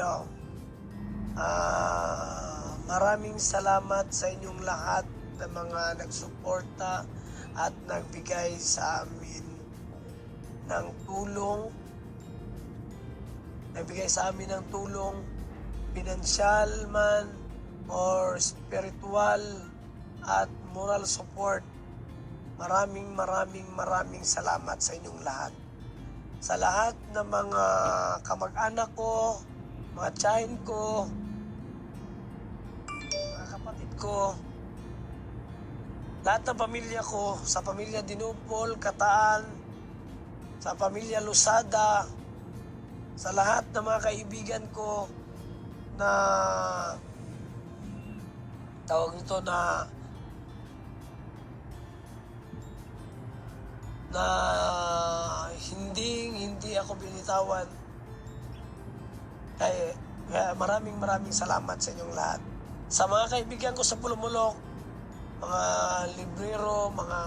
ano, ah, maraming salamat sa inyong lahat ng mga nagsuporta at nagbigay sa amin ng tulong. Nagbigay sa amin ng tulong, pinansyal man or spiritual at moral support. Maraming maraming maraming salamat sa inyong lahat. Sa lahat ng mga kamag-anak ko, mga tiyahin ko, mga kapatid ko, lahat ng pamilya ko, sa pamilya Dinupol, Kataan, sa pamilya Lusada, sa lahat ng mga kaibigan ko na tawag nito na na hindi hindi ako binitawan kaya, kaya maraming maraming salamat sa inyong lahat. Sa mga kaibigan ko sa Pulumulok mga librero mga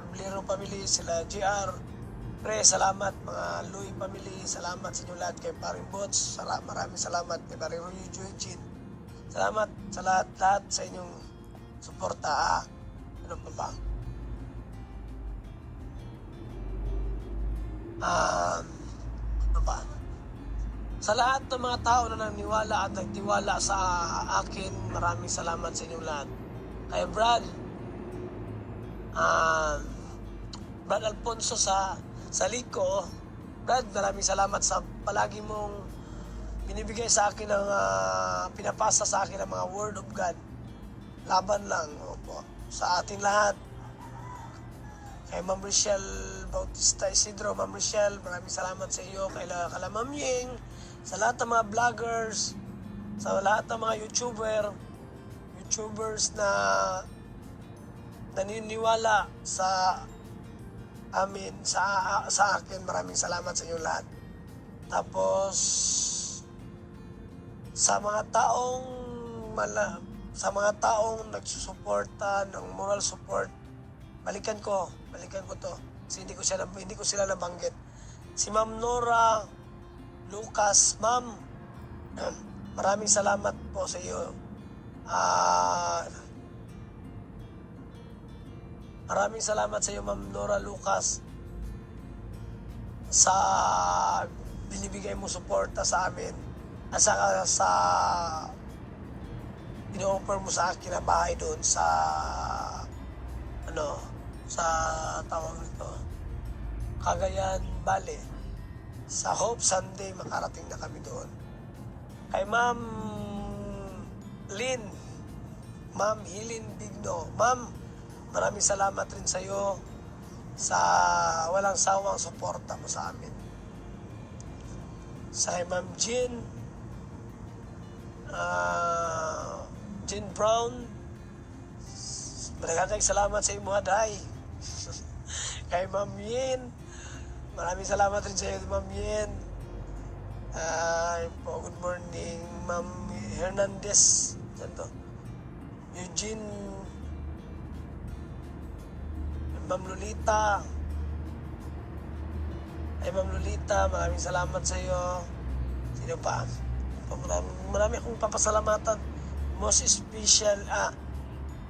librero family sila GR pre salamat. Mga Louis family salamat sa inyong lahat. Kay Paring Bots sala, maraming salamat. Kay Paring Roy Joychin salamat sa lahat lahat sa inyong suporta. Ah. ano pa ba? Um, ano ba? Sa lahat ng mga tao na naniwala at nagtiwala sa akin, maraming salamat sa inyong lahat. Kay Brad, um, Brad Alfonso sa sa Lico, Brad, maraming salamat sa palagi mong binibigay sa akin ng ah, pinapasa sa akin ng mga word of God. Laban lang, opo. Sa ating lahat, kay Ma'am Rochelle Bautista Isidro, Ma'am Rochelle, maraming salamat sa iyo, kay La, kala Ma'am Ying, sa lahat ng mga vloggers, sa lahat ng mga YouTuber, YouTubers na naniniwala sa amin, sa, sa akin, maraming salamat sa inyo lahat. Tapos, sa mga taong mala, sa mga taong nagsusuporta ng moral support balikan ko, balikan ko to. Kasi hindi ko siya hindi ko sila nabanggit. Si Ma'am Nora Lucas, Ma'am, maraming salamat po sa iyo. Ah, maraming salamat sa iyo, Ma'am Nora Lucas, sa binibigay mo suporta sa amin at sa, sa ino-offer mo sa akin na bahay doon sa ano sa tawag nito Cagayan Valley sa Hope Sunday makarating na kami doon kay Ma'am Lynn Ma'am Hilin Bigno Ma'am maraming salamat rin sa iyo sa walang sawang suporta mo sa amin sa Ma'am Jean ah Jean Brown Maraming salamat sa imo Haday. Kay Ma'am Yen. Maraming salamat rin sa iyo, Ma'am Yen. Po, good morning, Ma'am Hernandez. Saan? Eugene. Ma'am Lolita. Ay, Ma'am Lolita, maraming salamat sa iyo. Sino pa? Marami, marami akong papasalamatan. Most special, ah,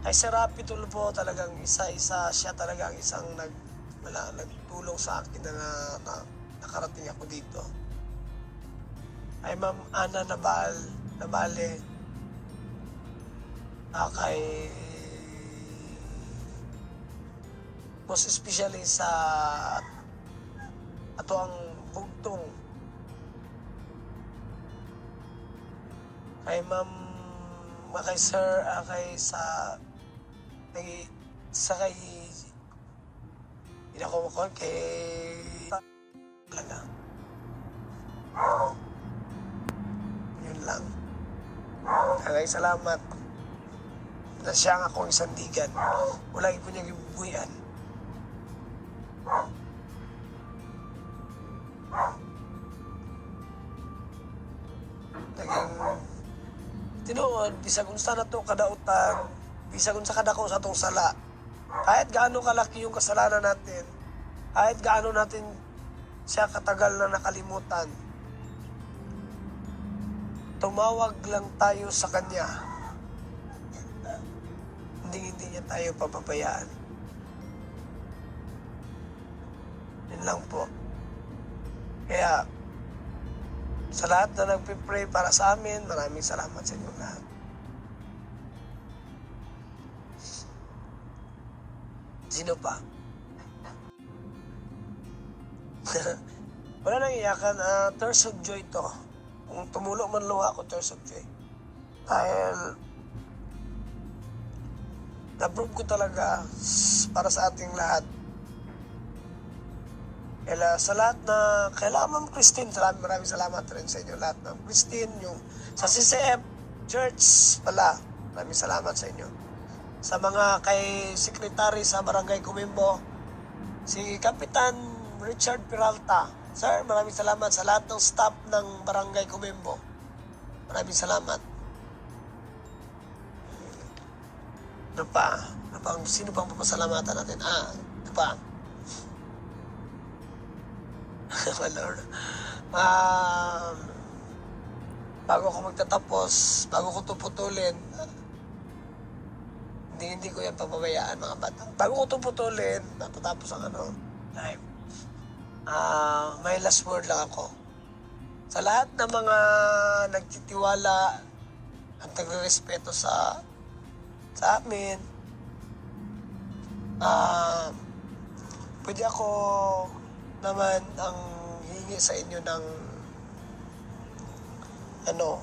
ay Sir Rapi Tulfo talagang isa-isa siya talagang isang nag wala, nagtulong sa akin na, na, na nakarating ako dito. Ay Ma'am Ana Nabal, Nabale, ah, kay most especially sa ato ang bugtong kay Ma'am kay Sir ah, kay sa kay sa kay makon kay talaga yun lang. Kagay salamat. Na siya ang akong isandigan wala ko niyang ibubuyan. Naging tinuod bisag unsa na to kadautan bisag unsa kadako sa atong sala kahit gaano kalaki yung kasalanan natin kahit gaano natin siya katagal na nakalimutan tumawag lang tayo sa Kanya, hindi hindi niya tayo papabayaan. Yun lang po. Kaya, sa lahat na nagpipray para sa amin, maraming salamat sa inyo lahat. Sino pa? Wala nang iyakan, uh, tears of joy to. Kung tumulo man luha ko, tears of joy. Dahil, na-prove ko talaga para sa ating lahat. Kaya sa lahat na, kailangan Ma'am Christine, salamat, maraming salamat rin sa inyo lahat. Ma'am Christine, yung sa CCF Church pala, maraming salamat sa inyo. Sa mga kay Secretary sa Barangay Kumimbo, si Kapitan Richard Peralta. Sir, maraming salamat sa lahat ng staff ng Barangay Kumimbo. Maraming salamat. Ano pa? Ano pang, sino pang papasalamatan natin? Ah, ano pa? Wala na. Um, bago ako magtatapos, bago ko ito putulin, hindi, hindi ko yan papabayaan mga bata. Bago ko ito natatapos ang ano, live. Ah, may last word lang ako. Sa lahat ng mga nagtitiwala at nagre-respeto sa sa amin, ah, pwede ako naman ang hihingi sa inyo ng ano,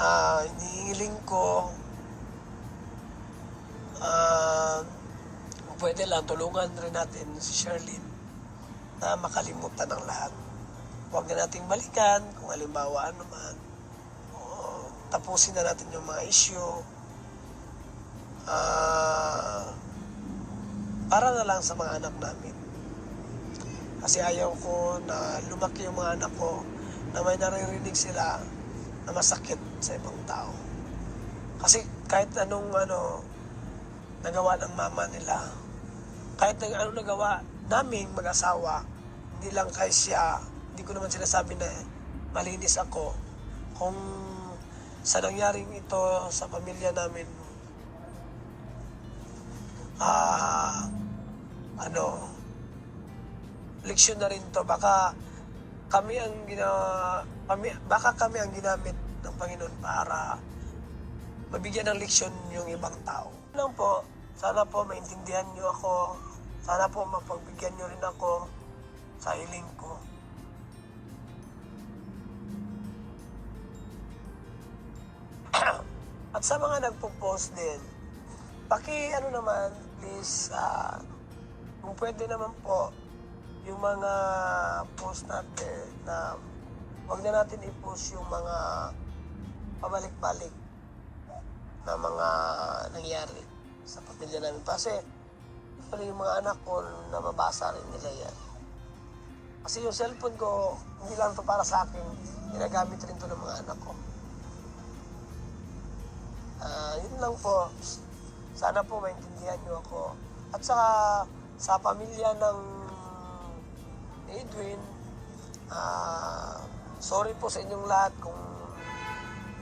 ah, hinihingiling ko kung pwede lang, tulungan rin natin si Sherlyn na makalimutan ng lahat. Huwag na nating balikan kung halimbawa ano man. O, tapusin na natin yung mga issue. Ah, para na lang sa mga anak namin. Kasi ayaw ko na lumaki yung mga anak ko na may naririnig sila na masakit sa ibang tao. Kasi kahit anong ano nagawa ng mama nila, kahit ng ano nagawa naming mag-asawa, hindi lang kay siya, hindi ko naman sinasabi na malinis ako. Kung sa nangyaring ito sa pamilya namin, ah, ano, leksyon na rin to. Baka kami ang gina, kami, baka kami ang ginamit ng Panginoon para mabigyan ng leksyon yung ibang tao. Lang po, sana po maintindihan niyo ako. Sana po mapagbigyan niyo rin ako sa hiling ko. At sa mga nagpo-post din, paki ano naman, please, ah, kung pwede naman po, yung mga post natin na wag na natin i-post yung mga pabalik-balik na mga nangyari sa pamilya namin. Kasi, actually, yung mga anak ko, nababasa rin nila yan. Kasi yung cellphone ko, hindi lang to para sa akin, ginagamit rin to ng mga anak ko. Ah, yun lang po. Sana po maintindihan niyo ako. At saka sa pamilya ng Edwin, ah, sorry po sa inyong lahat kung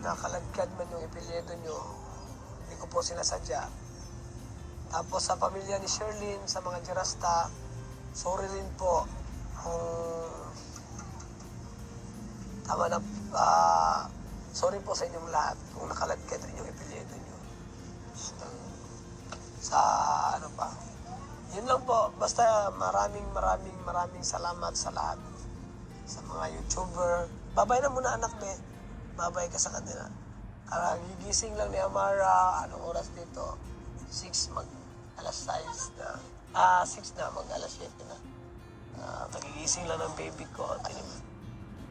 nakalagkad man yung epilyedo nyo. Hindi ko po sinasadya. Tapos sa pamilya ni Sherlyn, sa mga Jirasta, sorry rin po kung tama na, ah, sorry po sa inyong lahat kung nakalagkad rin yung epilyedo nyo. Sa ano pa. Yun lang po. Basta maraming maraming maraming salamat sa lahat. Sa mga YouTuber. Babay na muna anak be. Babay ka sa kanila. Kaya gigising lang ni Amara. Anong oras dito? 6 mag alas 6 na. Ah, 6 na. Mag alas 7 na. Ah, nagigising lang ng baby ko. Tinim.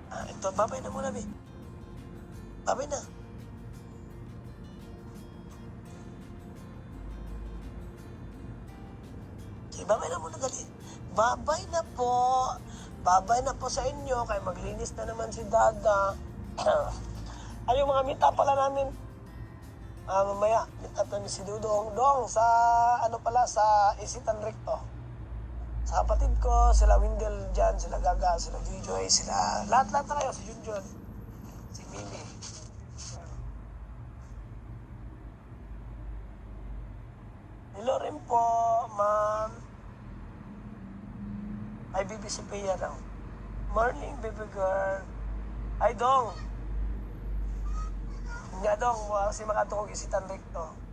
Ah, ito, babay na muna be. Babay na. Okay, babay na muna dali. Babay na po. Babay na po sa inyo. Kaya maglinis na naman si Dada. Ay, yung mga up pala namin uh, mamaya, meet up ano, si Dudong Dong sa, ano pala, sa Isitan Recto. Sa kapatid ko, sila Windel dyan, sila Gaga, sila Joyjoy, sila, lahat-lahat na kayo, si Junjun, si Mimi. Hello rin po, ma'am. Ay, BBC Pia daw. Morning, baby girl. Ay, Dong. Nga dong, uh, si makatungog isitan recto.